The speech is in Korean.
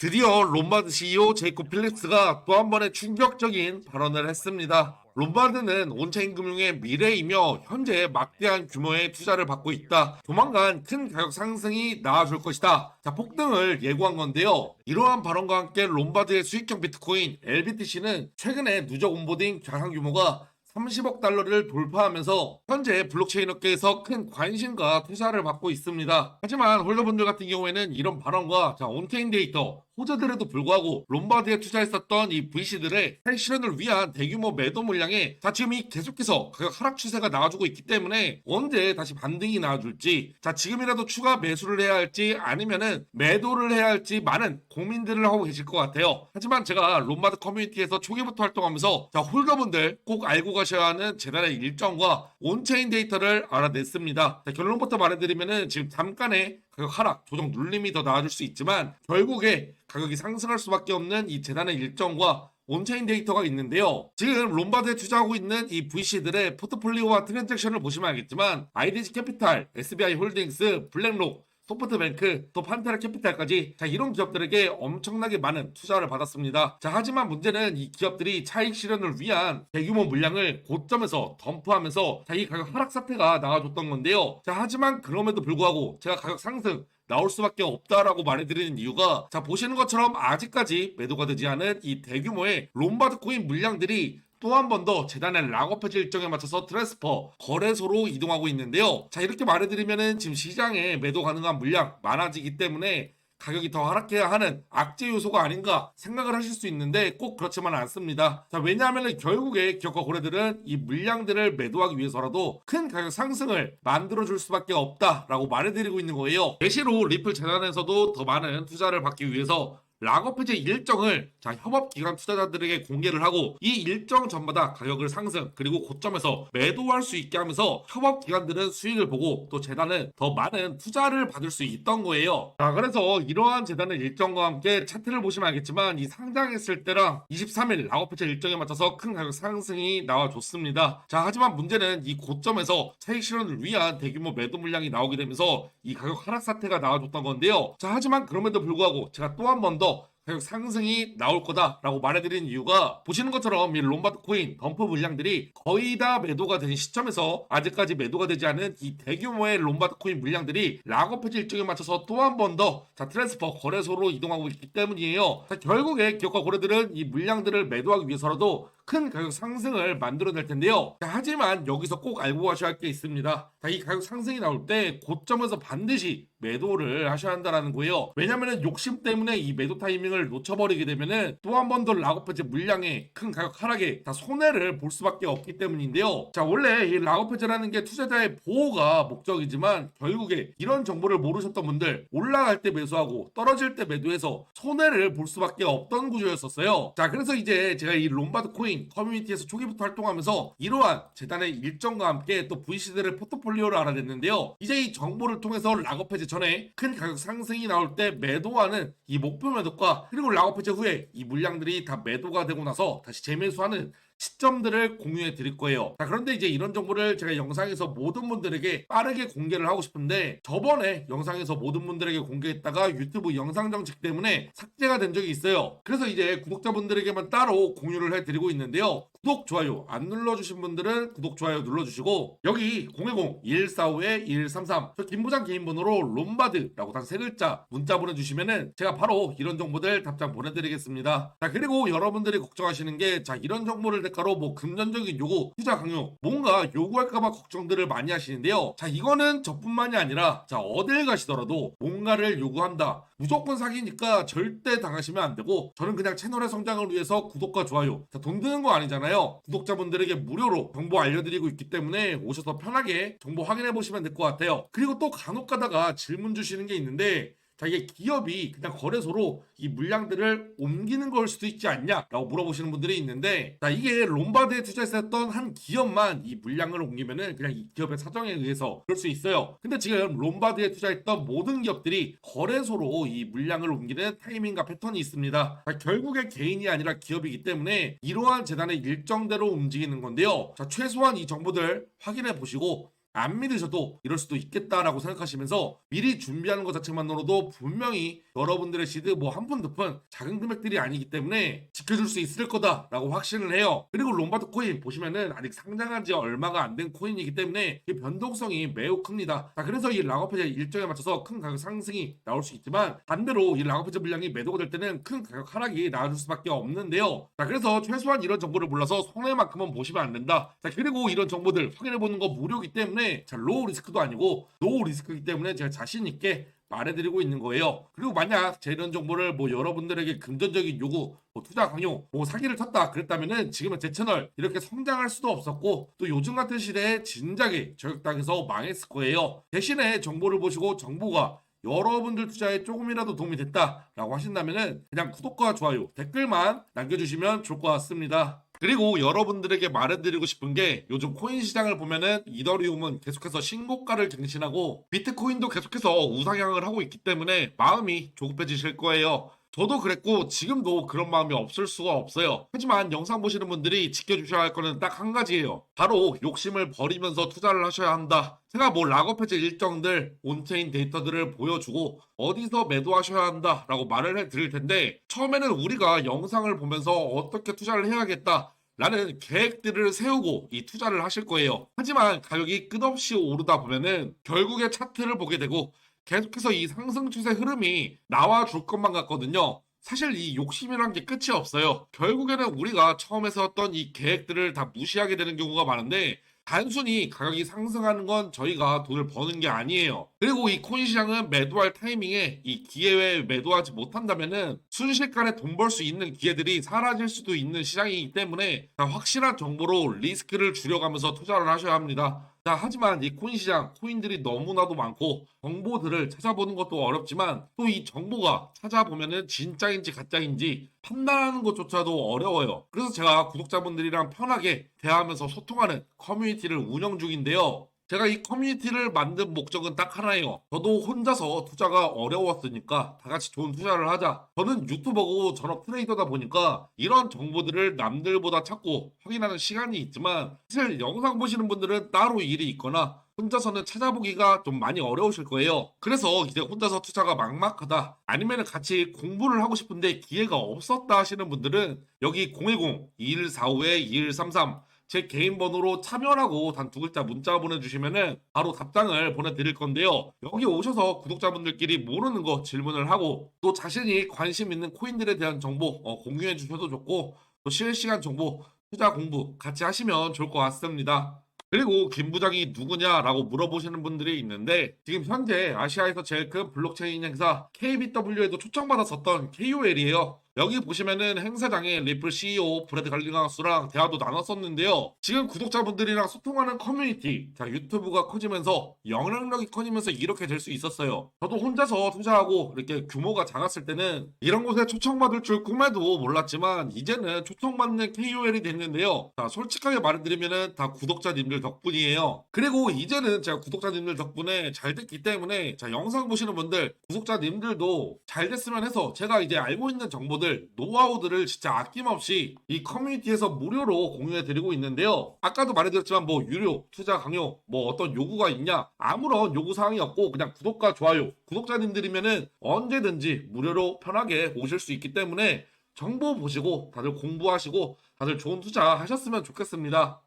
드디어 롬바드 CEO 제이콥 필립스가 또 한 번의 충격적인 발언을 했습니다. 롬바드는 온체인 금융의 미래이며 현재 막대한 규모의 투자를 받고 있다. 조만간 큰 가격 상승이 나와줄 것이다. 자, 폭등을 예고한 건데요. 이러한 발언과 함께 롬바드의 수익형 비트코인 LBTC는 최근에 누적 온보딩 자산 규모가 30억 달러를 돌파하면서 현재 블록체인 업계에서 큰 관심과 투자를 받고 있습니다. 하지만 홀더분들 같은 경우에는 이런 발언과 자, 온체인 데이터, 호재들에도 불구하고 롬바드에 투자했었던 이 VC들의 해 실현을 위한 대규모 매도 물량에 자 지금 이 계속해서 가격 하락 추세가 나와주고 있기 때문에 언제 다시 반등이 나와줄지 자 지금이라도 추가 매수를 해야 할지 아니면은 매도를 해야 할지 많은 고민들을 하고 계실 것 같아요. 하지만 제가 롬바드 커뮤니티에서 초기부터 활동하면서 자 홀더분들 꼭 알고 가셔야 하는 재단의 일정과 온체인 데이터를 알아냈습니다. 자, 결론부터 말해드리면은 지금 잠깐의 가격 하락, 조정 눌림이 더 나아질 수 있지만 결국에 가격이 상승할 수밖에 없는 이 재단의 일정과 온체인 데이터가 있는데요. 지금 롬바드에 투자하고 있는 이 VC들의 포트폴리오와 트랜잭션을 보시면 알겠지만 IDG 캐피탈, SBI 홀딩스, 블랙록, 소프트뱅크, 또 판테라 캐피탈까지 자 이런 기업들에게 엄청나게 많은 투자를 받았습니다. 자 하지만 문제는 이 기업들이 차익 실현을 위한 대규모 물량을 고점에서 덤프하면서 자 이 가격 하락 사태가 나와줬던 건데요. 자 하지만 그럼에도 불구하고 제가 가격 상승 나올 수밖에 없다라고 말해드리는 이유가 자 보시는 것처럼 아직까지 매도가 되지 않은 이 대규모의 롬바드 코인 물량들이 또 한 번 더 재단의 락업해지 일정에 맞춰서 트랜스퍼 거래소로 이동하고 있는데요. 자 이렇게 말해드리면은 지금 시장에 매도 가능한 물량 많아지기 때문에 가격이 더 하락해야 하는 악재 요소가 아닌가 생각을 하실 수 있는데 꼭 그렇지만 않습니다. 자, 왜냐하면 결국에 기업과 고래들은 이 물량들을 매도하기 위해서라도 큰 가격 상승을 만들어줄 수밖에 없다라고 말해드리고 있는 거예요. 대시로 리플 재단에서도 더 많은 투자를 받기 위해서 락업 해제 일정을 자 협업 기관 투자자들에게 공개를 하고 이 일정 전마다 가격을 상승 그리고 고점에서 매도할 수 있게 하면서 협업 기관들은 수익을 보고 또 재단은 더 많은 투자를 받을 수 있던 거예요. 자 그래서 이러한 재단의 일정과 함께 차트를 보시면 알겠지만 이 상장했을 때랑 23일 락업 해제 일정에 맞춰서 큰 가격 상승이 나와줬습니다. 자 하지만 문제는 이 고점에서 차익 실현을 위한 대규모 매도 물량이 나오게 되면서 이 가격 하락 사태가 나와줬던 건데요. 자 하지만 그럼에도 불구하고 제가 또 한 번 더 가격 상승이 나올 거다라고 말해드린 이유가 보시는 것처럼 이 롬바드 코인 덤프 물량들이 거의 다 매도가 된 시점에서 아직까지 매도가 되지 않은 이 대규모의 롬바드 코인 물량들이 락업 해지 일정에 맞춰서 또 한 번 더 자 트랜스퍼 거래소로 이동하고 있기 때문이에요. 자, 결국에 기업과 고래들은 이 물량들을 매도하기 위해서라도 큰 가격 상승을 만들어낼 텐데요. 자, 하지만 여기서 꼭 알고 가셔야 할 게 있습니다. 자, 이 가격 상승이 나올 때 고점에서 반드시 매도를 하셔야 한다는 거예요. 왜냐면은 욕심 때문에 이 매도 타이밍을 놓쳐버리게 되면은 또 한 번더 락업해제 물량의 큰 가격 하락에 다 손해를 볼 수밖에 없기 때문인데요. 자, 원래 이 락업해제라는 게 투자자의 보호가 목적이지만 결국에 이런 정보를 모르셨던 분들 올라갈 때 매수하고 떨어질 때 매도해서 손해를 볼 수밖에 없던 구조였었어요. 자, 그래서 이제 제가 이 롬바드 코인 커뮤니티에서 초기부터 활동하면서 이러한 재단의 일정과 함께 또 VC들의 포트폴리오를 알아냈는데요. 이제 이 정보를 통해서 락업 해제 전에 큰 가격 상승이 나올 때 매도하는 이 목표 매도가 그리고 락업 해제 후에 이 물량들이 다 매도가 되고 나서 다시 재매수하는 시점들을 공유해 드릴 거예요. 자, 그런데 이제 이런 정보를 제가 영상에서 모든 분들에게 빠르게 공개를 하고 싶은데 저번에 영상에서 모든 분들에게 공개했다가 유튜브 영상 정책 때문에 삭제가 된 적이 있어요. 그래서 이제 구독자분들에게만 따로 공유를 해 드리고 있는데요. 구독, 좋아요 안 눌러주신 분들은 구독, 좋아요 눌러주시고 여기 010-2145-2133 저 김부장 개인 번호로 롬바드라고 단 세 글자 문자 보내주시면은 제가 바로 이런 정보들 답장 보내드리겠습니다. 자 그리고 여러분들이 걱정하시는 게 자 이런 정보를 대가로 뭐 금전적인 요구, 투자 강요 뭔가 요구할까봐 걱정들을 많이 하시는데요. 자 이거는 저뿐만이 아니라 자 어딜 가시더라도 뭔가를 요구한다. 무조건 사기니까 절대 당하시면 안 되고 저는 그냥 채널의 성장을 위해서 구독과 좋아요 자, 돈 드는 거 아니잖아요 구독자분들에게 무료로 정보 알려드리고 있기 때문에 오셔서 편하게 정보 확인해 보시면 될 것 같아요. 그리고 또 간혹 가다가 질문 주시는 게 있는데 자 이게 기업이 그냥 거래소로 이 물량들을 옮기는 걸 수도 있지 않냐라고 물어보시는 분들이 있는데 자 이게 롬바드에 투자했었던 한 기업만 이 물량을 옮기면은 그냥 이 기업의 사정에 의해서 그럴 수 있어요. 근데 지금 롬바드에 투자했던 모든 기업들이 거래소로 이 물량을 옮기는 타이밍과 패턴이 있습니다. 자, 결국에 개인이 아니라 기업이기 때문에 이러한 재단의 일정대로 움직이는 건데요. 자 최소한 이 정보들 확인해 보시고 안 믿으셔도 이럴 수도 있겠다라고 생각하시면서 미리 준비하는 것 자체만으로도 분명히 여러분들의 시드 뭐 한 푼 두 푼 작은 금액들이 아니기 때문에 지켜줄 수 있을 거다라고 확신을 해요. 그리고 롬바드 코인 보시면은 아직 상장한 지 얼마가 안 된 코인이기 때문에 이 변동성이 매우 큽니다. 자, 그래서 이 락업해제 일정에 맞춰서 큰 가격 상승이 나올 수 있지만 반대로 이 락업해제 물량이 매도가 될 때는 큰 가격 하락이 나와줄 수밖에 없는데요. 자, 그래서 최소한 이런 정보를 몰라서 손해만큼은 보시면 안 된다. 자, 그리고 이런 정보들 확인해 보는 거 무료이기 때문에 자, 로우 리스크도 아니고 노우 리스크이기 때문에 제가 자신 있게 말해드리고 있는 거예요. 그리고 만약 제 이런 정보를 뭐 여러분들에게 금전적인 요구, 뭐 투자 강요, 뭐 사기를 쳤다 그랬다면은 지금은 제 채널 이렇게 성장할 수도 없었고 또 요즘 같은 시대에 진작에 저격당해서 망했을 거예요. 대신에 정보를 보시고 정보가 여러분들 투자에 조금이라도 도움이 됐다라고 하신다면은 그냥 구독과 좋아요, 댓글만 남겨주시면 좋을 것 같습니다. 그리고 여러분들에게 말해드리고 싶은 게 요즘 코인 시장을 보면은 이더리움은 계속해서 신고가를 갱신하고 비트코인도 계속해서 우상향을 하고 있기 때문에 마음이 조급해지실 거예요. 저도 그랬고 지금도 그런 마음이 없을 수가 없어요. 하지만 영상 보시는 분들이 지켜주셔야 할 거는 딱 한 가지예요. 바로 욕심을 버리면서 투자를 하셔야 한다. 제가 뭐 락업 해제 일정들, 온체인 데이터들을 보여주고 어디서 매도하셔야 한다라고 말을 해드릴 텐데 처음에는 우리가 영상을 보면서 어떻게 투자를 해야겠다. 라는 계획들을 세우고 이 투자를 하실 거예요. 하지만 가격이 끝없이 오르다 보면은 결국에 차트를 보게 되고 계속해서 이 상승 추세 흐름이 나와 줄 것만 같거든요. 사실 이 욕심이란 게 끝이 없어요. 결국에는 우리가 처음에 세웠던 이 계획들을 다 무시하게 되는 경우가 많은데 단순히 가격이 상승하는 건 저희가 돈을 버는 게 아니에요. 그리고 이 코인 시장은 매도할 타이밍에 이 기회에 매도하지 못한다면은 순식간에 돈 벌 수 있는 기회들이 사라질 수도 있는 시장이기 때문에 확실한 정보로 리스크를 줄여가면서 투자를 하셔야 합니다. 자, 하지만 이 코인 시장, 코인들이 너무나도 많고 정보들을 찾아보는 것도 어렵지만 또 이 정보가 찾아보면은 진짜인지 가짜인지 판단하는 것조차도 어려워요. 그래서 제가 구독자분들이랑 편하게 대화하면서 소통하는 커뮤니티를 운영 중인데요. 제가 이 커뮤니티를 만든 목적은 딱 하나예요. 저도 혼자서 투자가 어려웠으니까 다 같이 좋은 투자를 하자. 저는 유튜버고 전업 트레이더다 보니까 이런 정보들을 남들보다 찾고 확인하는 시간이 있지만 사실 영상 보시는 분들은 따로 일이 있거나 혼자서는 찾아보기가 좀 많이 어려우실 거예요. 그래서 이제 혼자서 투자가 막막하다 아니면 같이 공부를 하고 싶은데 기회가 없었다 하시는 분들은 여기 010-2145-2133 제 개인 번호로 참여라고 단 두 글자 문자 보내주시면은 바로 답장을 보내드릴 건데요. 여기 오셔서 구독자분들끼리 모르는 거 질문을 하고 또 자신이 관심 있는 코인들에 대한 정보 어, 공유해 주셔도 좋고 또 실시간 정보 투자 공부 같이 하시면 좋을 것 같습니다. 그리고 김 부장이 누구냐라고 물어보시는 분들이 있는데 지금 현재 아시아에서 제일 큰 블록체인 행사 KBW에도 초청받았었던 KOL이에요. 여기 보시면은 행사장에 리플 CEO 브래드 갈링하우스랑 대화도 나눴었는데요. 지금 구독자분들이랑 소통하는 커뮤니티, 자 유튜브가 커지면서 영향력이 커지면서 이렇게 될 수 있었어요. 저도 혼자서 투자하고 이렇게 규모가 작았을 때는 이런 곳에 초청받을 줄 꿈에도 몰랐지만 이제는 초청받는 KOL이 됐는데요. 자 솔직하게 말해드리면은 다 구독자님들 덕분이에요. 그리고 이제는 제가 구독자님들 덕분에 잘 됐기 때문에 자 영상 보시는 분들 구독자님들도 잘 됐으면 해서 제가 이제 알고 있는 정보 들 노하우들을 진짜 아낌없이 이 커뮤니티에서 무료로 공유해 드리고 있는데요. 아까도 말해드렸지만 뭐 유료 투자 강요 뭐 어떤 요구가 있냐 아무런 요구 사항이 없고 그냥 구독과 좋아요 구독자님들이면은 언제든지 무료로 편하게 오실 수 있기 때문에 정보 보시고 다들 공부하시고 다들 좋은 투자 하셨으면 좋겠습니다.